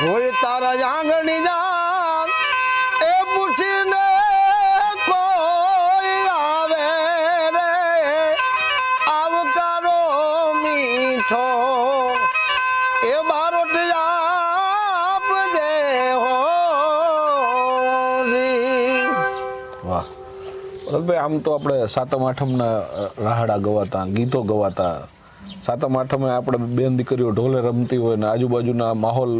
હોય તારા આંગણી જાન એ પૂછીને કોઈ આવે રે. આવકારો મીઠો, એ મારો આપ દે હો વાહ. ભાઈ આમ તો આપણે સાતમ આઠમના રાહડા ગવાતા, ગીતો ગવાતા. સાતમ આઠમે આપણે બેન દીકરીઓ ઢોલે રમતી હોય ને આજુબાજુના માહોલ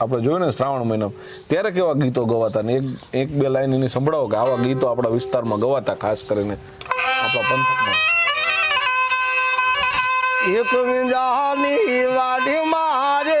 આપણે જોયું ને શ્રાવણ મહિનો, ત્યારે કેવા ગીતો ગવાતા ને? એક એક બે લાઈન એની સંભળાવો કે આવા ગીતો આપણા વિસ્તારમાં ગવાતા, ખાસ કરીને આપણા પંથકમાં. એક વિંજાની વાડી મારે